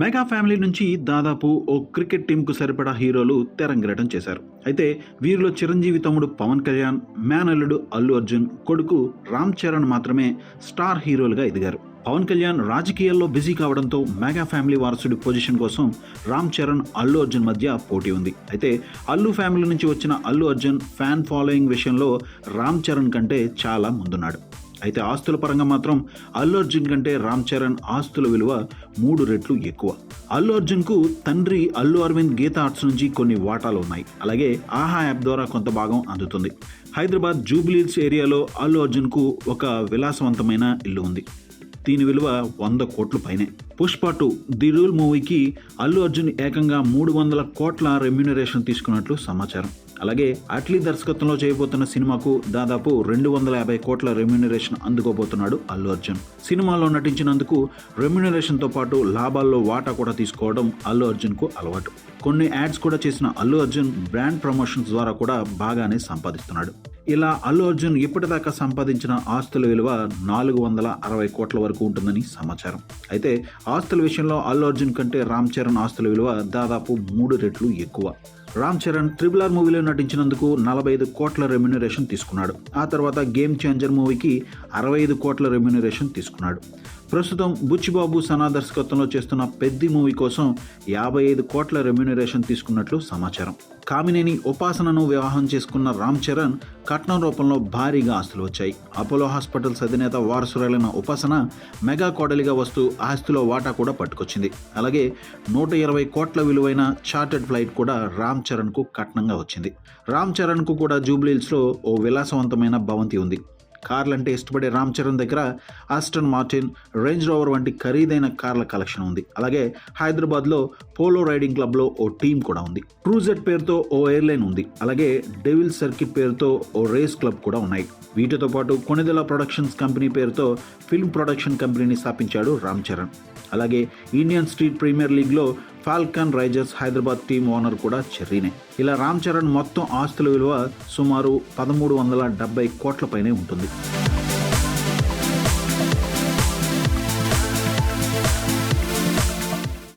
Mega family నుంచి దాదాపు ఓ cricket టీంకు సరిపడా హీరోలు తెరంగేటం చేశారు. అయితే వీరిలో చిరంజీవి తమ్ముడు పవన్ కళ్యాణ్ మేనల్లుడు అల్లు అర్జున్ కొడుకు రామ్ చరణ్ మాత్రమే స్టార్ హీరోలుగా ఎదిగారు. పవన్ కళ్యాణ్ రాజకీయాల్లో బిజీ కావడంతో మెగా ఫ్యామిలీ వారసుడి పొజిషన్ కోసం రామ్ చరణ్ అల్లు అర్జున్ మధ్య పోటీ ఉంది. అయితే అల్లు ఫ్యామిలీ నుంచి వచ్చిన అల్లు అర్జున్ ఫ్యాన్ ఫాలోయింగ్ విషయంలో రామ్ చరణ్ కంటే చాలా ముందున్నాడు. అయితే ఆస్తుల పరంగా మాత్రం అల్లు అర్జున్ కంటే రామ్ చరణ్ ఆస్తుల విలువ మూడు రెట్లు ఎక్కువ. అల్లు అర్జున్కు తండ్రి అల్లు అరవింద్ గీతా ఆర్ట్స్ నుంచి కొన్ని వాటాలు ఉన్నాయి. అలాగే ఆహా యాప్ ద్వారా కొంత భాగం అందుతుంది. హైదరాబాద్ జూబ్లీహిల్స్ ఏరియాలో అల్లు అర్జున్కు ఒక విలాసవంతమైన ఇల్లు ఉంది. దీని విలువ వంద కోట్లు పైనే. పుష్ప టూ ది రూల్ మూవీకి అల్లు అర్జున్ ఏకంగా మూడు వందల కోట్ల రెమ్యూనరేషన్ తీసుకున్నట్లు సమాచారం. అలాగే అట్లీ దర్శకత్వంలో చేయబోతున్న సినిమాకు దాదాపు రెండు వందల యాభై కోట్ల రెమ్యూనరేషన్ అందుకోబోతున్నాడు అల్లు అర్జున్. సినిమాలో నటించినందుకు రెమ్యూనరేషన్తో పాటు లాభాల్లో వాటా కూడా తీసుకోవడం అల్లు అర్జున్కు అలవాటు. కొన్ని యాడ్స్ కూడా చేసిన అల్లు అర్జున్ బ్రాండ్ ప్రమోషన్స్ ద్వారా కూడా బాగానే సంపాదిస్తున్నాడు. ఇలా అల్లు అర్జున్ ఇప్పటిదాకా సంపాదించిన ఆస్తుల విలువ నాలుగు వందల అరవై కోట్ల వరకు ఉంటుందని సమాచారం. అయితే ఆస్తుల విషయంలో అల్లు అర్జున్ కంటే రామ్ చరణ్ ఆస్తుల విలువ దాదాపు మూడు రెట్లు ఎక్కువ. రామ్ చరణ్ ట్రిపుల్ ఆర్ మూవీలో నటించినందుకు నలభై ఐదు కోట్ల రెమ్యునరేషన్ తీసుకున్నాడు. ఆ తర్వాత గేమ్ చేంజర్ మూవీకి అరవై ఐదు కోట్ల రెమ్యునరేషన్ తీసుకున్నాడు. ప్రస్తుతం బుచ్చిబాబు సనా దర్శకత్వంలో చేస్తున్న పెద్ది మూవీ కోసం యాభై ఐదు కోట్ల రెమ్యునరేషన్ తీసుకున్నట్లు సమాచారం. కామినేని ఉపాసనను వివాహం చేసుకున్న రామ్ చరణ్ కట్నం రూపంలో భారీగా ఆస్తులు వచ్చాయి. అపోలో హాస్పిటల్స్ అధినేత వారసురాలైన ఉపాసన మెగా కోడలిగా వస్తూ ఆస్తిలో వాటా కూడా పట్టుకొచ్చింది. అలాగే నూట ఇరవై కోట్ల విలువైన చార్టెడ్ ఫ్లైట్ కూడా రామ్ చరణ్కు కట్నంగా వచ్చింది. రామ్ చరణ్కు కూడా జూబ్లీహిల్స్లో ఓ విలాసవంతమైన భవంతి ఉంది. కార్లంటే ఇష్టపడే రామ్ చరణ్ దగ్గర ఆస్టన్ మార్టిన్ రేంజ్ రోవర్ వంటి ఖరీదైన కార్ల కలెక్షన్ ఉంది. అలాగే హైదరాబాద్లో పోలో రైడింగ్ క్లబ్లో ఓ టీం కూడా ఉంది. ట్రూజెట్ పేరుతో ఓ ఎయిర్లైన్ ఉంది. అలాగే డెవిల్ సర్కిట్ పేరుతో ఓ రేస్ క్లబ్ కూడా ఉన్నాయి. వీటితో పాటు కొనిదెల ప్రొడక్షన్స్ కంపెనీ పేరుతో ఫిల్మ్ ప్రొడక్షన్ కంపెనీని స్థాపించాడు రామ్ చరణ్. అలాగే ఇండియన్ స్ట్రీట్ ప్రీమియర్ లీగ్లో falcon risers Hyderabad team owner కూడా చెర్రీనే. ఇలా రామ్ చరణ్ మొత్తం ఆస్తుల విలువ సుమారు పదమూడు వందల డెబ్బై కోట్ల పైనే ఉంటుంది.